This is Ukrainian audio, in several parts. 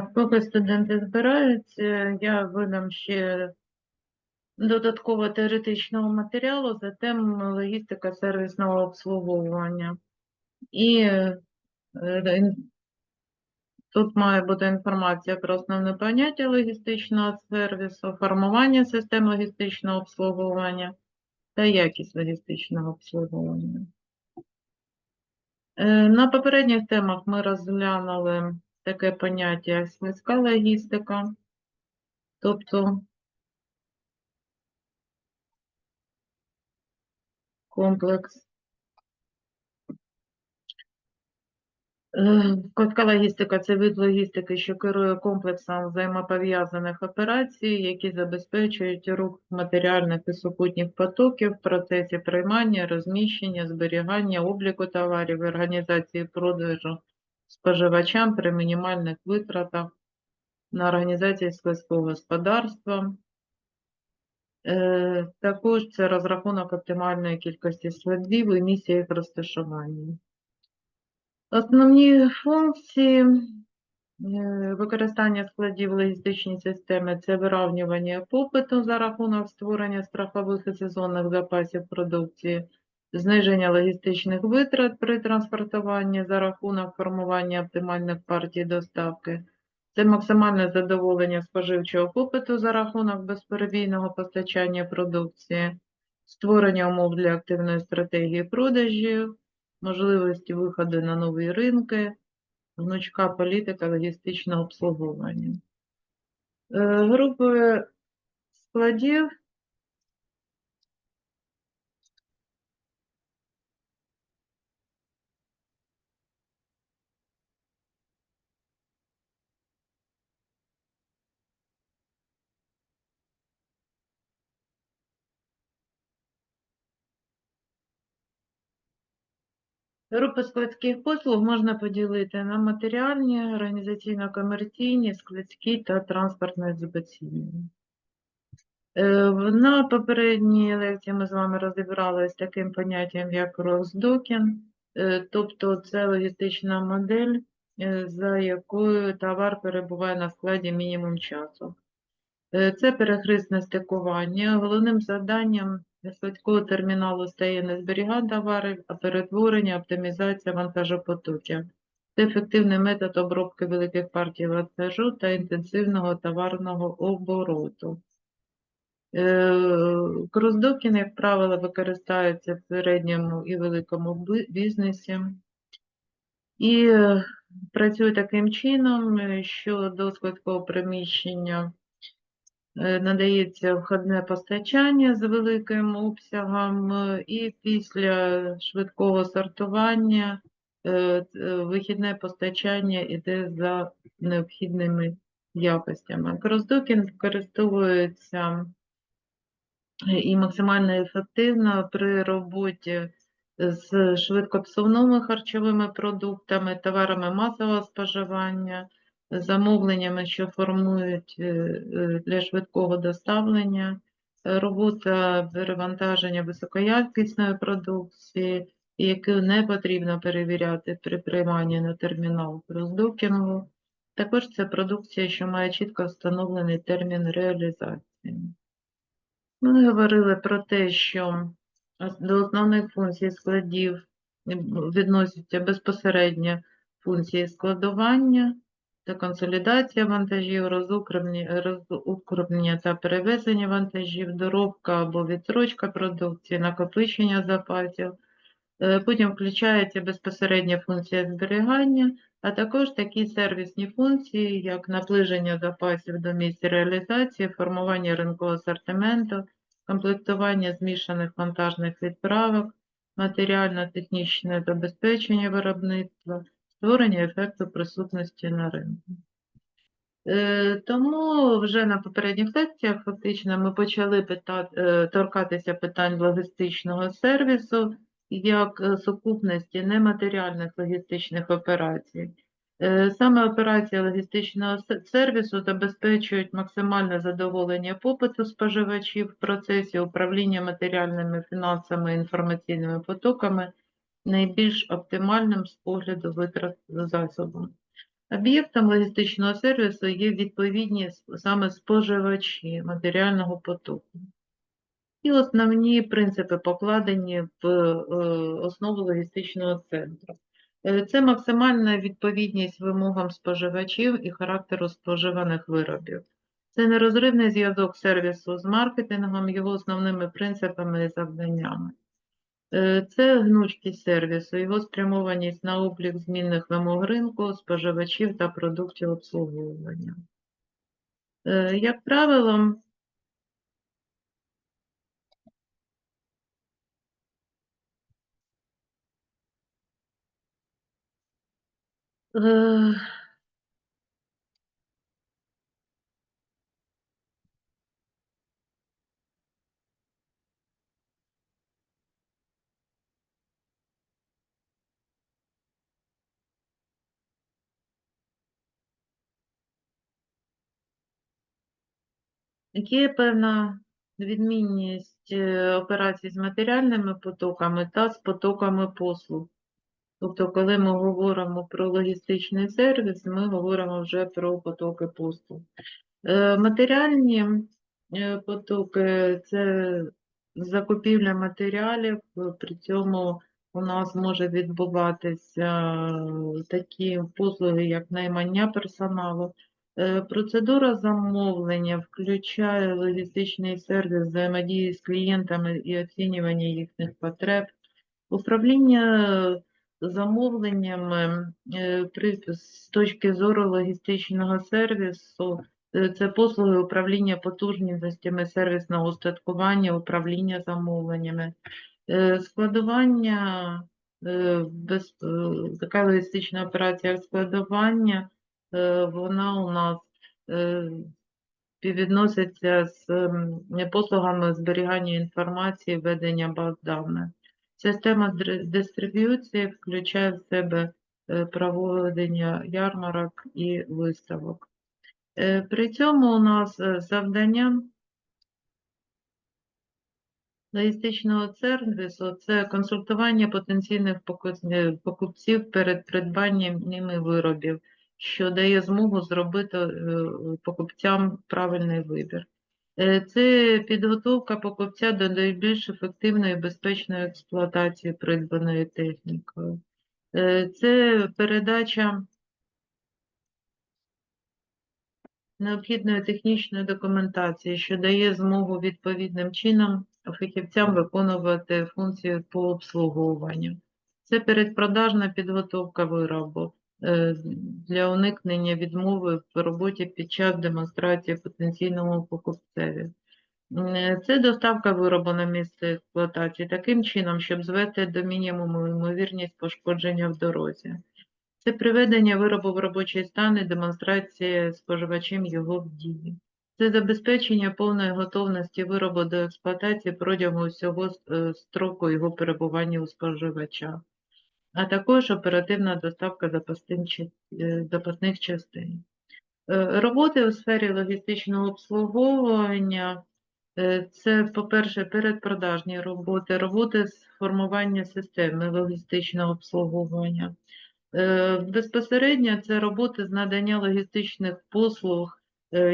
Поки студенти збираються, я видам ще додатково теоретичного матеріалу за темою логістика сервісного обслуговування. І е, тут має бути інформація про основне поняття логістичного сервісу, формування систем логістичного обслуговування та якість логістичного обслуговування. Е, На попередніх темах ми розглянули таке поняття, як сільська логістика, тобто комплекс. Е, Короткова логістика це вид логістики, що керує комплексом взаємопов'язаних операцій, які забезпечують рух матеріальних і супутніх потоків в процесі приймання, розміщення, зберігання, обліку товарів організації продажу споживачам при мінімальних витратах на організацію сільського господарства. Е, Також це розрахунок оптимальної кількості складів і місця їх розташування. Основні функції е, використання складів в логістичній системі це вирівнювання попиту за рахунок створення страхових і сезонних запасів продукції, зниження логістичних витрат при транспортуванні за рахунок формування оптимальних партій доставки, це максимальне задоволення споживчого попиту за рахунок безперебійного постачання продукції, створення умов для активної стратегії продажів, можливості виходу на нові ринки, гнучка політика логістичного обслуговування. Е, Групи складів Групи складських послуг можна поділити на матеріальні, організаційно-комерційні, складські та транспортно-екзекуційні. Е, На попередній лекції ми з вами розібралися з таким поняттям, як роздокінг, Е, тобто це логістична модель, е, за якою товар перебуває на складі мінімум часу. Це перехресне стикування. Головним завданням складського терміналу стає не зберігання товарів, а перетворення, оптимізація вантажопотоків. Це ефективний метод обробки великих партій вантажу та інтенсивного товарного обороту. Е, як правило, використовується в середньому і великому бізнесі. І е, працює таким чином, е, що до складського приміщення надається входне постачання з великим обсягом, е, і після швидкого сортування е, е, вихідне постачання йде за необхідними якостями. Кросдокінг використовується е, і максимально ефективно при роботі з швидкопсувними харчовими продуктами, товарами масового споживання, замовленнями, що формують е, е, для швидкого доставлення, е, робота перевантаження високоякісної продукції, яку не потрібно перевіряти при прийманні на термінал роздокінгу. Також це продукція, що має чітко встановлений термін реалізації. Ми говорили про те, що до основних функцій складів відносяться безпосередньо функції складування та консолідація вантажів, розукрупнення та перевезення вантажів, доробка або відсрочка продукції, накопичення запасів. Е, Потім включається безпосередня функція зберігання, а також такі сервісні функції, як наближення запасів до місця реалізації, формування ринкового асортименту, комплектування змішаних вантажних відправок, матеріально-технічне забезпечення виробництва, створення ефекту присутності на ринку. Е, Тому вже на попередніх лекціях фактично ми почали питати, е, торкатися питань логістичного сервісу як е, сукупності нематеріальних логістичних операцій. Саме операції логістичного сервісу забезпечують максимальне задоволення попиту споживачів в процесі управління матеріальними фінансами і інформаційними потоками найбільш оптимальним з погляду витрат засобом. Об'єктом логістичного сервісу є відповідні саме споживачі матеріального потоку. І основні принципи покладені в е, основу логістичного центру. Е, Це максимальна відповідність вимогам споживачів і характеру споживаних виробів. Це нерозривний зв'язок сервісу з маркетингом, його основними принципами і завданнями. Е, Це гнучкість сервісу, його спрямованість на облік змінних вимог ринку, споживачів та продуктів обслуговування. Е, Як правило, Є певна відмінність е, операцій з матеріальними потоками та з потоками послуг. Тобто, коли ми говоримо про логістичний сервіс, ми говоримо вже про потоки послуг. Е, Матеріальні е, потоки це закупівля матеріалів, при цьому у нас може відбуватися такі послуги, як наймання персоналу. Е, Процедура замовлення включає логістичний сервіс взаємодії з клієнтами і оцінювання їхніх потреб. Управління замовленнями е, з точки зору логістичного сервісу е, це послуги управління потужностями сервісного устаткування, управління замовленнями, складування, така логістична операція складування, вона у нас е, співвідноситься з послугами зберігання інформації, ведення баз даних. Система дистриб'юції включає в себе е, проведення ярмарок і виставок. Е, При цьому у нас е, завдання логістичного сервісу це консультування потенційних е, покупців перед придбанням ними виробів, що дає змогу зробити е, покупцям правильний вибір. Е, Це підготовка покупця до найбільш ефективної і безпечної експлуатації придбаної технікою. Е, Це передача необхідної технічної документації, що дає змогу відповідним чином фахівцям виконувати функції по обслуговуванню. Це передпродажна підготовка виробу для уникнення відмови в роботі під час демонстрації потенційному покупцеві. Е, Це доставка виробу на місце експлуатації таким чином, щоб звести до мінімуму ймовірність пошкодження в дорозі. Це приведення виробу в робочий стан і демонстрація споживачем його в дії. Це забезпечення повної готовності виробу до експлуатації протягом усього е, строку його перебування у споживача, а також оперативна доставка запасних е, частин. Е, Роботи у сфері логістичного обслуговування Е, Це, по-перше, передпродажні роботи, роботи з формування системи логістичного обслуговування. Безпосередньо це роботи з надання логістичних послуг,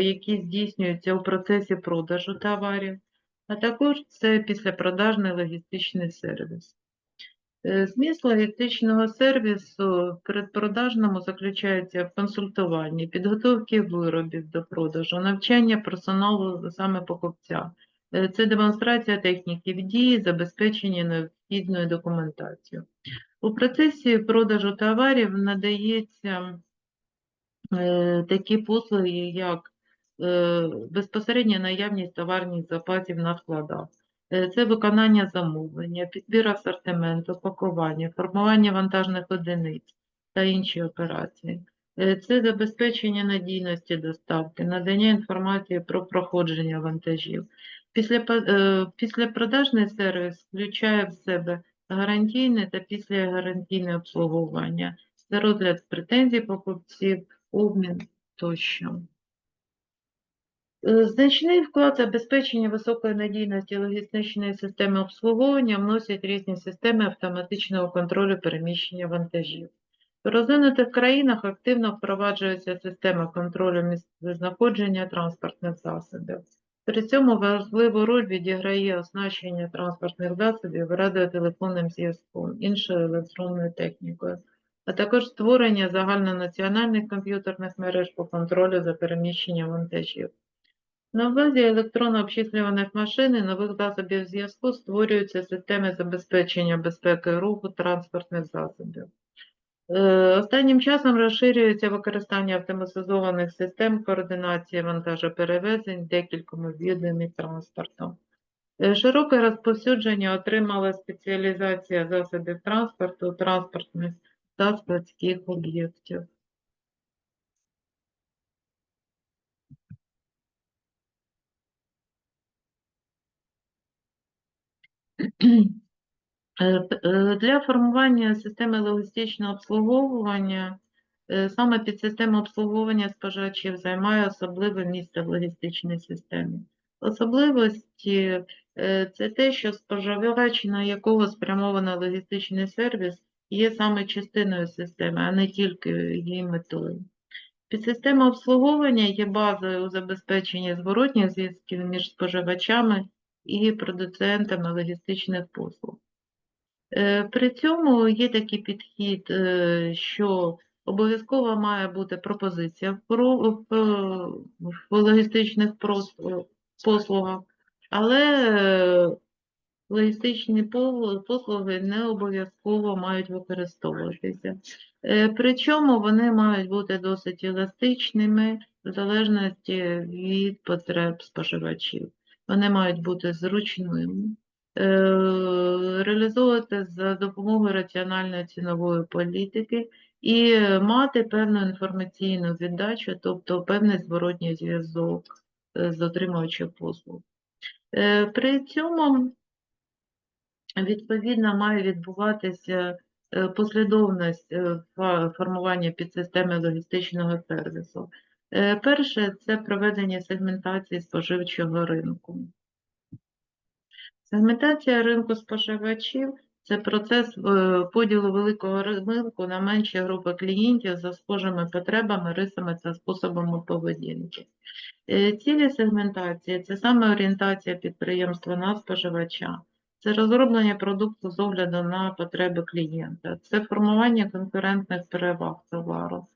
які здійснюються у процесі продажу товарів, а також це післяпродажний логістичний сервіс. Е, Зміст логістичного сервісу в передпродажному заключається в консультуванні, підготовці виробів до продажу, навчання персоналу саме покупця. Е, Це демонстрація техніки в дії, забезпечення необхідною документацією. У процесі продажу товарів надається е, такі послуги, як безпосередня наявність товарних запасів на складах. Е, Це виконання замовлення, підбір асортименту, пакування, формування вантажних одиниць та інші операції. Е, Це забезпечення надійності доставки, надання інформації про проходження вантажів. Після, післяпродажний сервіс включає в себе гарантійне та післягарантійне обслуговування, це розгляд претензій покупців, обмін тощо. Е, Значний вклад забезпечення високої надійності логістичної системи обслуговування вносять різні системи автоматичного контролю переміщення вантажів. В розвинутих країнах активно впроваджується система контролю місцезнаходження транспортних засобів. При цьому важливу роль відіграє оснащення транспортних засобів радіотелефонним зв'язком, іншою електронною технікою, а також створення загальнонаціональних комп'ютерних мереж по контролю за переміщенням вантажів. На базі електронно обчислюваних машин і нових засобів зв'язку створюються системи забезпечення безпеки руху транспортних засобів. Е, Останнім часом розширюється використання автоматизованих систем координації вантажоперевезень декількома видами транспорту. Е, Широке розповсюдження отримала спеціалізація засобів транспорту, транспортних та складських об'єктів. Е, п- е, Для формування системи логістичного обслуговування е, саме підсистема обслуговування споживачів займає особливе місце в логістичній системі. Особливості е, це те, що споживач, на якого спрямовано логістичний сервіс, є саме частиною системи, а не тільки її метою. Підсистема обслуговування є базою у забезпеченні зворотніх зв'язків між споживачами і продуцентами логістичних послуг. Е, При цьому є такий підхід, е, що обов'язково має бути пропозиція в, е, логістичних послугах, але логістичні послуги не обов'язково мають використовуватися. Причому вони мають бути досить еластичними в залежності від потреб споживачів. Вони мають бути зручними, е, реалізовувати за допомогою раціональної цінової політики і мати певну інформаційну віддачу, тобто певний зворотній зв'язок е, з отримувачем послуг. Е, При цьому Відповідно, має відбуватися послідовність формування підсистеми логістичного сервісу. Е, Перше це проведення сегментації споживчого ринку. Сегментація ринку споживачів це процес е, поділу великого ринку на менші групи клієнтів за схожими потребами, рисами та способами поведінки. Е, Цілі сегментації це саме орієнтація підприємства на споживача, це розроблення продукту з огляду на потреби клієнта, це формування конкурентних переваг товару,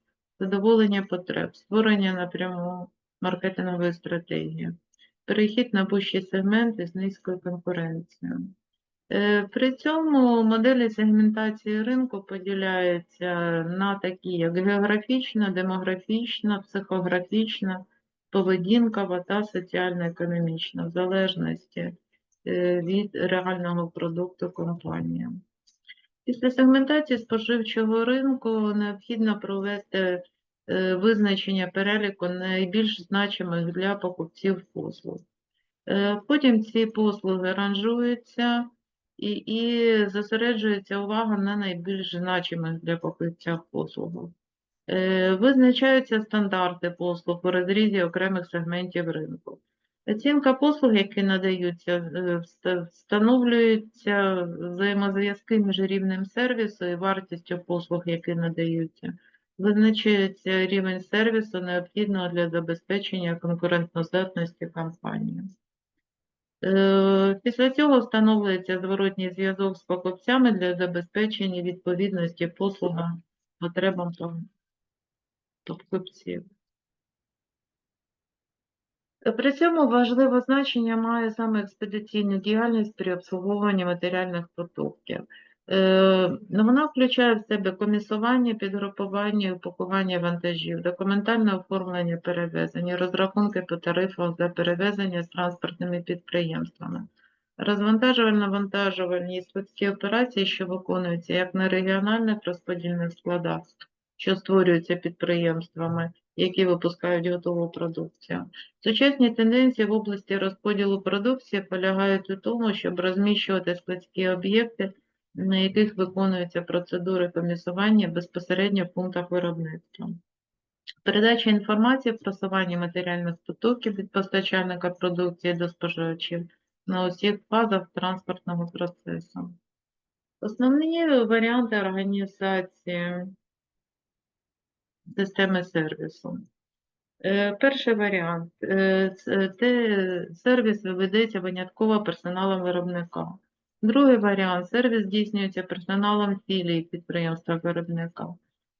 задоволення потреб, створення напряму маркетингової стратегії, перехід на вищий сегмент із низькою конкуренцією. Е, При цьому моделі сегментації ринку поділяються на такі, як географічна, демографічна, психографічна, поведінкова та соціально-економічна, в залежності е, від реального продукту компанії. Після сегментації споживчого ринку необхідно провести е, визначення переліку найбільш значимих для покупців послуг. Е, Потім ці послуги ранжуються і, і зосереджується увага на найбільш значимих для покупця послугах. Е, Визначаються стандарти послуг у розрізі окремих сегментів ринку. Оцінка послуг, які надаються, е, вста- встановлюються взаємозв'язки між рівнем сервісу і вартістю послуг, які надаються. Визначається рівень сервісу, необхідного для забезпечення конкурентноздатності компанії. Е, Після цього встановлюється зворотній зв'язок з покупцями для забезпечення відповідності послугам потребам покупців. При цьому важливе значення має саме експедиційна діяльність при обслуговуванні матеріальних продуктів. Е, ну, Вона включає в себе комісування, підгрупування упакування вантажів, документальне оформлення перевезення, розрахунки по тарифах за перевезення з транспортними підприємствами, розвантажувально-вантажувальні і складські операції, що виконуються як на регіональних розподільних складах, що створюються підприємствами, які випускають готову продукцію. Сучасні тенденції в області розподілу продукції полягають у тому, щоб розміщувати складські об'єкти, на яких виконуються процедури комісування безпосередньо в пунктах виробництва. Передача інформації, просування матеріальних потоків від постачальника продукції до споживачів на усіх фазах транспортного процесу. Основні варіанти організації системи сервісу. Е, Перший варіант е, це сервіс ведеться винятково персоналом виробника. Другий варіант сервіс здійснюється персоналом філії підприємства виробника.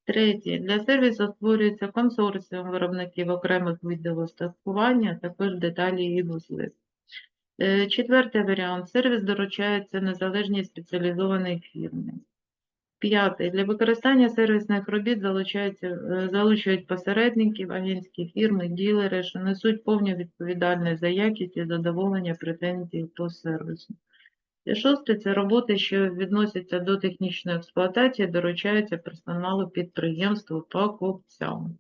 Третій для сервісу створюється консорціум виробників окремих видів устаткування, також деталі і вузли. Е, Четвертий варіант сервіс доручається незалежній спеціалізованій фірмі. П'ятий. Для використання сервісних робіт залучаються, е, залучують посередників, агентські фірми, ділери, що несуть повну відповідальність за якість і задоволення претензій по сервісу. І шосте це роботи, що відносяться до технічної експлуатації, доручаються персоналу підприємства покупцям.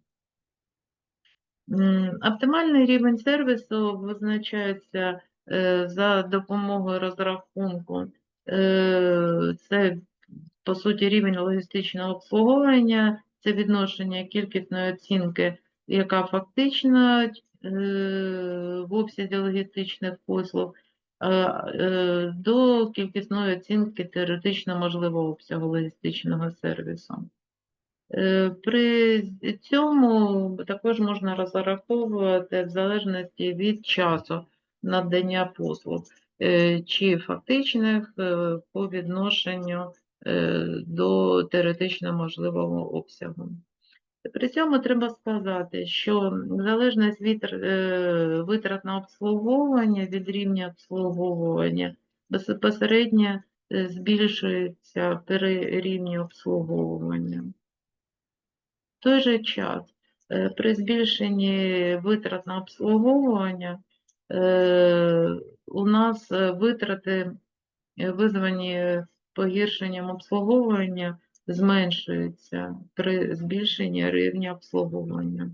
Оптимальний рівень сервісу визначається е, за допомогою розрахунку. Е, Це, по суті, рівень логістичного обслуговування, це відношення кількісної оцінки, яка фактично е, в обсязі логістичних послуг, е, до кількісної оцінки теоретично можливого обсягу логістичного сервісу. Е, При цьому також можна розраховувати в залежності від часу надання послуг, чи фактичних по відношенню до теоретично можливого обсягу. При цьому треба сказати, що залежність від е, витрат на обслуговування від рівня обслуговування безпосередньо е, збільшується при рівні обслуговування. В той же час е, при збільшенні витрат на обслуговування е, у нас е, витрати, е, визвані погіршенням обслуговування, зменшуються при збільшенні рівня обслуговування.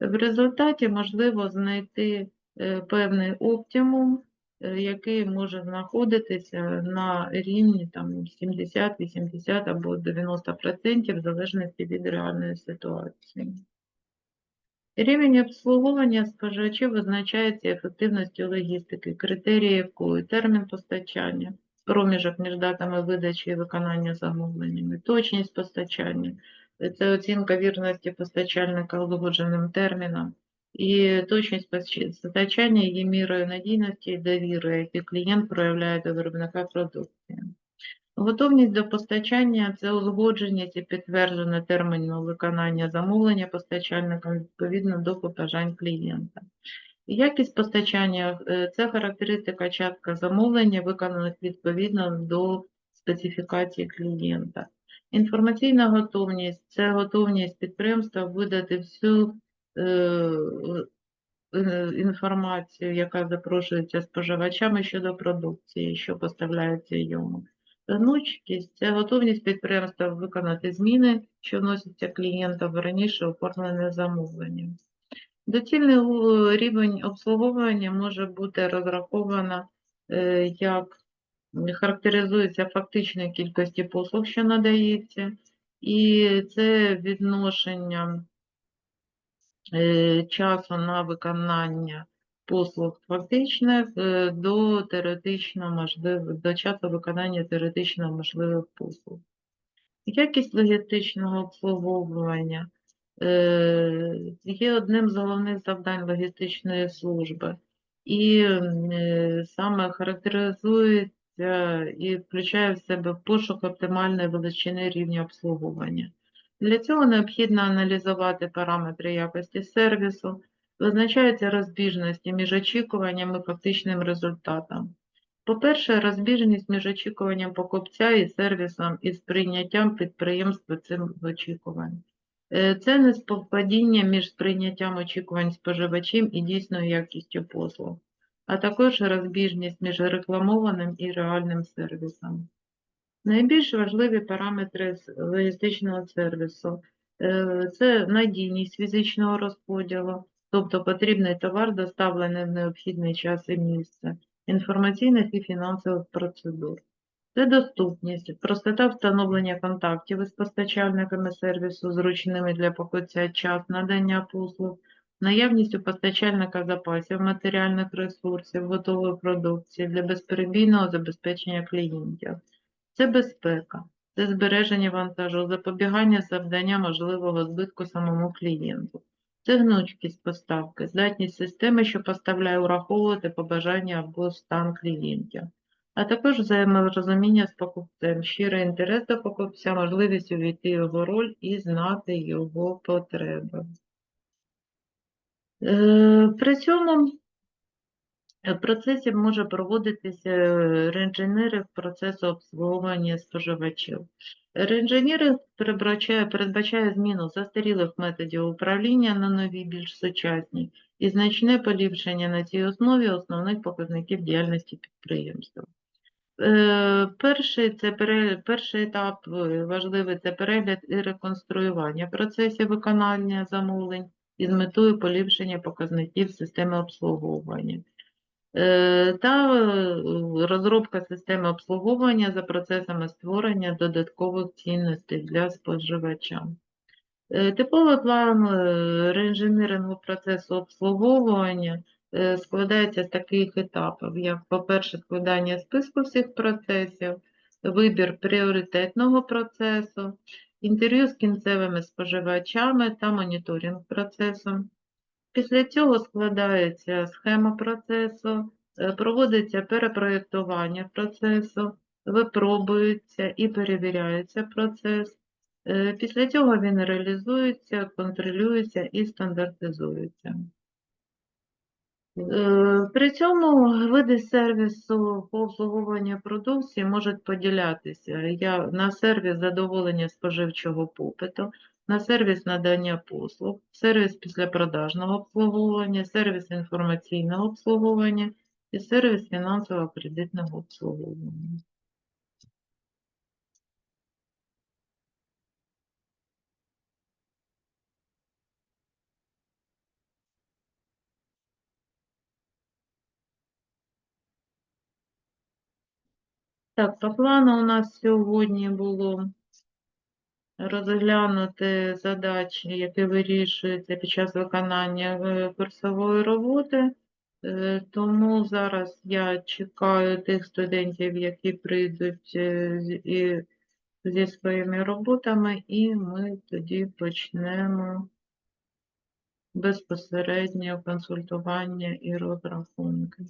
В результаті можливо знайти е, певний оптимум, е, який може знаходитися на рівні там 70, 80 або 90% в залежності від реальної ситуації. Рівень обслуговування споживачів визначається ефективністю логістики, критерії якої термін постачання, проміжок між датами видачі і виконання замовленнями, точність постачання, це оцінка вірності постачальника узгодженим терміном, і точність постачання є мірою надійності і довіри, які клієнт проявляє до виробника продукції. Готовність до постачання це узгодженість і підтверджене терміну виконання замовлення постачальником відповідно до побажань клієнта. Якість постачання е, це характеристика частка замовлення, виконаних відповідно до специфікації клієнта. Інформаційна готовність це готовність підприємства видати всю е, е, інформацію, яка запрошується споживачами щодо продукції, що поставляється йому. Гнучкість це готовність підприємства виконати зміни, що вносяться клієнтам раніше оформлене замовлення. Доцільний рівень обслуговування може бути розраховано е, як характеризується фактичною кількості послуг, що надається, і це відношення е, часу на виконання послуг фактичних е, до теоретично можливих, до часу виконання теоретично можливих послуг. Якість логістичного обслуговування є одним з головних завдань логістичної служби і е, саме характеризується і включає в себе пошук оптимальної величини рівня обслуговування. Для цього необхідно аналізувати параметри якості сервісу, визначаються розбіжності між очікуванням і фактичним результатом. По-перше, розбіжність між очікуванням покупця і сервісом і сприйняттям підприємства цим очікувань. Е, Це неспівпадіння між сприйняттям очікувань споживачів і дійсною якістю послуг, а також розбіжність між рекламованим і реальним сервісом. Найбільш важливі параметри логістичного сервісу е, це надійність фізичного розподілу, тобто потрібний товар доставлений в необхідний час і місце, інформаційних і фінансових процедур. Це доступність, простота встановлення контактів із постачальниками сервісу, зручними для покупця час надання послуг, наявність у постачальника запасів матеріальних ресурсів, готової продукції для безперебійного забезпечення клієнтів. Це безпека. це збереження вантажу, запобігання завдання можливого збитку самому клієнту. Це гнучкість поставки, здатність системи, що поставляє враховувати побажання або стан клієнтів, а також взаєморозуміння з покупцем, щирий інтерес до покупця, можливість увійти в його роль і знати його потреби. Е, При цьому в процесі може проводитися е, реінженеринг процесу обслуговування споживачів. Реінженеринг передбачає зміну застарілих методів управління на нові, більш сучасні, і значне поліпшення на цій основі основних показників діяльності підприємства. Е, Перший, це пере- перший етап е, важливий це перегляд і реконструювання процесів виконання замовлень із метою поліпшення показників системи обслуговування. Е, Та розробка системи обслуговування за процесами створення додаткових цінностей для споживача. Типовий план реінженерингу процесу обслуговування складається з таких етапів, як, по-перше, складання списку всіх процесів, вибір пріоритетного процесу, інтерв'ю з кінцевими споживачами та моніторинг процесу. Після цього складається схема процесу, е, проводиться перепроєктування процесу, випробується і перевіряється процес. Е, Після цього він реалізується, контролюється і стандартизується. Е, При цьому види сервісу по обслуговуванню продукції можуть поділятися Я- на сервіс задоволення споживчого попиту, на сервіс надання послуг, сервіс післяпродажного обслуговування, сервіс інформаційного обслуговування і сервіс фінансово-кредитного обслуговування. Так, по плану у нас сьогодні було розглянути задачі, які вирішуються під час виконання е, курсової роботи. Е, Тому зараз я чекаю тих студентів, які прийдуть е, і зі своїми роботами, і ми тоді почнемо безпосередньо консультування і розрахунки.